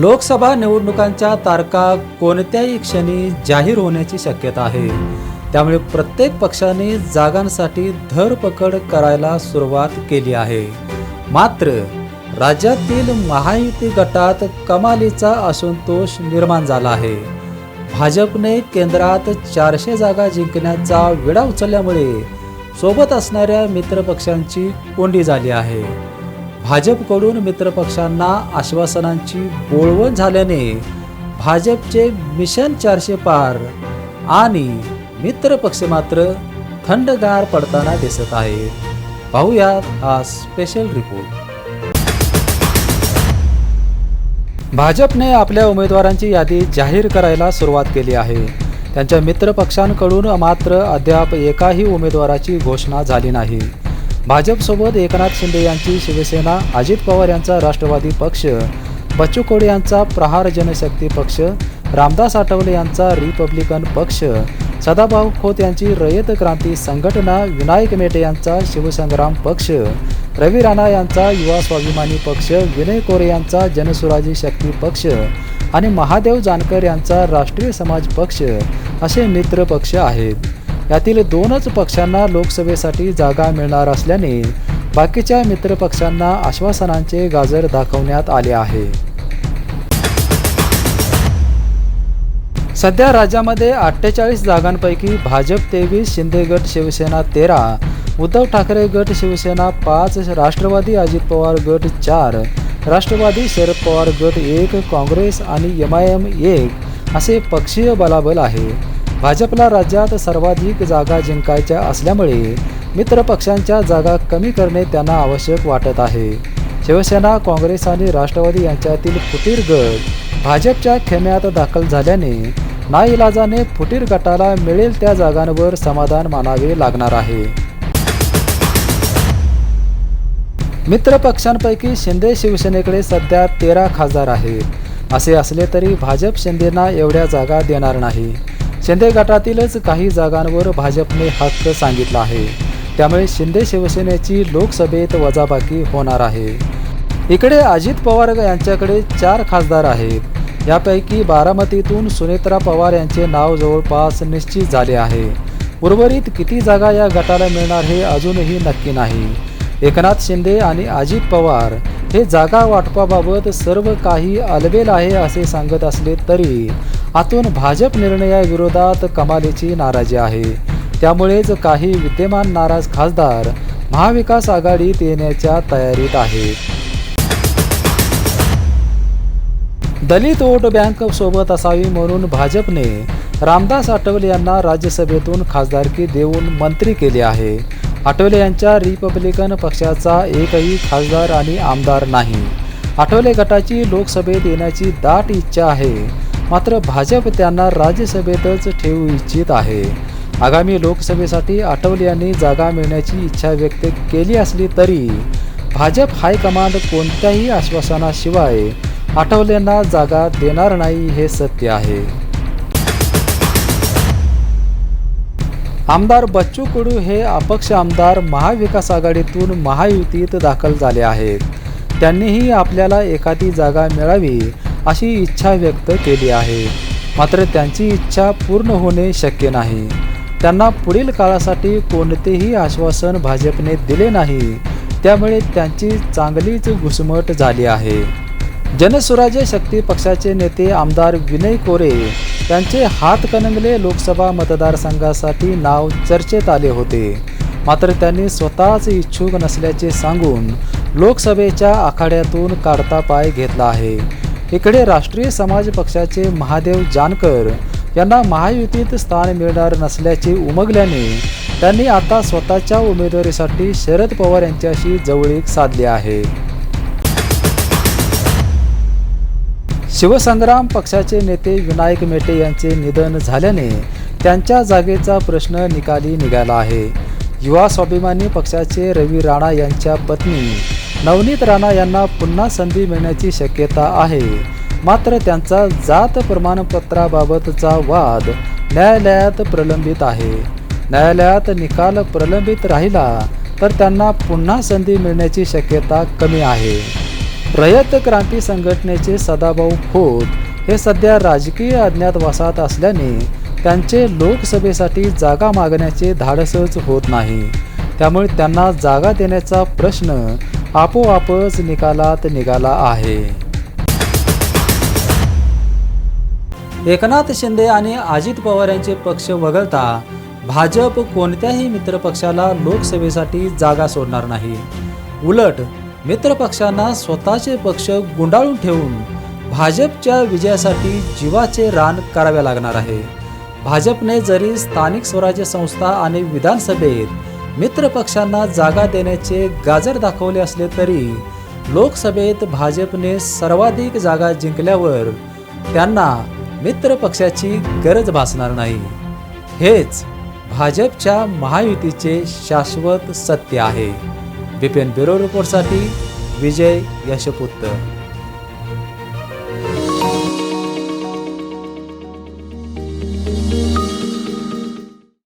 लोकसभा निवडणुकांच्या तारखा कोणत्याही क्षणी जाहीर होण्याची शक्यता आहे. त्यामुळे प्रत्येक पक्षाने जागांसाठी धरपकड करायला सुरुवात केली आहे. मात्र राज्यातील महायुती गटात कमालीचा असंतोष निर्माण झाला आहे. भाजपने केंद्रात चारशे जागा जिंकण्याचा विडा उचलल्यामुळे सोबत असणाऱ्या मित्रपक्षांची कोंडी झाली आहे. भाजपकडून मित्रपक्षांना आश्वासनांची बोळवण झाल्याने भाजपचे मिशन चारशे पार आणि मित्रपक्ष मात्र थंडगार पडताना दिसत आहे. पाहूयात हा स्पेशल रिपोर्ट भाजपने आपल्या उमेदवारांची यादी जाहीर करायला सुरुवात केली आहे. त्यांच्या मित्रपक्षांकडून मात्र अद्याप एकाही उमेदवाराची घोषणा झाली नाही. भाजपसोबत एकनाथ शिंदे यांची शिवसेना अजित पवार यांचा राष्ट्रवादी पक्ष बच्चू कडू यांचा प्रहार जनशक्ती पक्ष रामदास आठवले यांचा रिपब्लिकन पक्ष सदाभाऊ खोत यांची रयत क्रांती संघटना विनायक मेटे यांचा शिवसंग्राम पक्ष रवी राणा यांचा युवा स्वाभिमानी पक्ष विनय कोरे यांचा जनसुराजी शक्ती पक्ष आणि महादेव जानकर यांचा राष्ट्रीय समाज पक्ष असे मित्र पक्ष आहेत. यातील दोनच पक्षांना लोकसभेसाठी जागा मिळणार असल्याने बाकीच्या मित्रपक्षांना आश्वासनांचे गाजर दाखवण्यात आले आहे. सध्या राज्यामध्ये अठ्ठेचाळीस जागांपैकी भाजप तेवीस शिंदे गट शिवसेना तेरा उद्धव ठाकरे गट शिवसेना पाच राष्ट्रवादी अजित पवार गट चार राष्ट्रवादी शरद पवार गट एक काँग्रेस आणि एम आय एम एक असे पक्षीय बलाबल आहे. भाजपला राज्यात सर्वाधिक जागा जिंकायच्या असल्यामुळे मित्र पक्षांच्या जागा कमी करणे त्यांना आवश्यक वाटत आहे. शिवसेना काँग्रेस आणि राष्ट्रवादी यांच्यातील फुटीर गट भाजपच्या खेम्यात दाखल झाल्याने नाईलाजाने फुटीर गटाला मिळेल त्या जागांवर समाधान मानावे लागणार आहे. मित्र पक्षांपैकी शिंदे शिवसेनेकडे सध्या तेरा खासदार आहेत. असे असले तरी भाजप शिंदेना एवढ्या जागा देणार नाही. शिंदे गटातीलच काही जागांवर भाजपने हक्क सांगितला आहे. त्यामुळे शिंदे शिवसेनेची लोकसभेत वजाबाकी होणार आहे. इकडे अजित पवार यांच्याकडे चार खासदार आहेत. यापैकी बारामतीतून सुनेत्रा पवार यांचे नाव जवळपास निश्चित झाले आहे. उर्वरित किती जागा या गटाला मिळणार हे अजूनही नक्की नाही. एकनाथ शिंदे आणि अजित पवार हे जागा वाटपाबाबत सर्व काही अलबेल आहे असे सांगत असले तरी आतून भाजप निर्णयाविरोधात कमालीची नाराजी आहे. त्यामुळेच काही विद्यमान नाराज खासदार महाविकास आघाडीत येण्याच्या तयारीत आहेत. दलित वोट बँक सोबत असावी म्हणून भाजपने रामदास आठवले यांना राज्यसभेतून खासदारकी देऊन मंत्री केले आहे. आठवले यांच्या रिपब्लिकन पक्षाचा एकही खासदार आणि आमदार नाही. आठवले गटाची लोकसभेत येण्याची दाट इच्छा आहे. मात्र भाजप त्यांना राज्यसभेतच ठेवू इच्छित आहे. आगामी लोकसभेसाठी आठवले यांनी जागा मिळण्याची इच्छा व्यक्त केली असली तरी भाजप हायकमांड कोणत्याही आश्वासनाशिवाय आठवलेंना जागा देणार नाही हे सत्य आहे. आमदार बच्चू कडू हे अपक्ष आमदार महाविकास आघाडीतून महायुतीत दाखल झाले आहेत. त्यांनीही आपल्याला एखादी जागा मिळावी अशी इच्छा व्यक्त केली आहे. मात्र त्यांची इच्छा पूर्ण होणे शक्य नाही. त्यांना पुढील काळासाठी कोणतेही आश्वासन भाजपने दिले नाही. त्यामुळे त्यांची चांगलीच घुसमट झाली आहे. जनसुराज्य शक्ती पक्षाचे नेते आमदार विनय कोरे त्यांचे हातकणंगले लोकसभा मतदारसंघासाठी नाव चर्चेत आले होते. मात्र त्यांनी स्वतःच इच्छुक नसल्याचे सांगून लोकसभेच्या आखाड्यातून काढता पाय घेतला आहे. इकडे राष्ट्रीय समाज पक्षाचे महादेव जानकर यांना महायुतीत स्थान मिळणार नसल्याचे उमगल्याने त्यांनी आता स्वतःच्या उमेदवारीसाठी शरद पवार यांच्याशी जवळीक साधली आहे. शिवसंग्राम पक्षाचे नेते विनायक मेटे यांचे निधन झाल्याने त्यांच्या जागेचा प्रश्न निकाली निघाला आहे. युवा स्वाभिमानी पक्षाचे रवी राणा यांच्या पत्नी नवनीत राणा यांना पुन्हा संधी मिळण्याची शक्यता आहे. मात्र त्यांचा जात प्रमाणपत्राबाबतचा वाद न्यायालयात प्रलंबित आहे. न्यायालयात निकाल प्रलंबित राहिला तर त्यांना पुन्हा संधी मिळण्याची शक्यता कमी आहे. रयत क्रांती संघटनेचे सदाभाऊ खोत हे सध्या राजकीय अज्ञातवासात असल्याने त्यांचे लोकसभेसाठी जागा मागण्याचे धाडसच होत नाही. त्यामुळे त्यांना जागा देण्याचा प्रश्न आपोआपच निकालात निघाला आहे. एकनाथ शिंदे आणि अजित पवार यांचे पक्ष वगळता भाजप कोणत्याही मित्रपक्षाला लोकसभेसाठी जागा सोडणार नाही. उलट मित्रपक्षांना स्वतःचे पक्ष गुंडाळून ठेवून भाजपच्या विजयासाठी जीवाचे रान करावे लागणार आहे. भाजपने जरी स्थानिक स्वराज्य संस्था आणि विधानसभेत मित्रपक्षांना जागा देण्याचे गाजर दाखवले असले तरी लोकसभेत भाजपने सर्वाधिक जागा जिंकल्यावर त्यांना मित्रपक्षाची गरज भासणार नाही. हेच भाजपच्या महायुतीचे शाश्वत सत्य आहे. बिपिन ब्युरो रिपोर्टसाठी विजय यशपुत्र.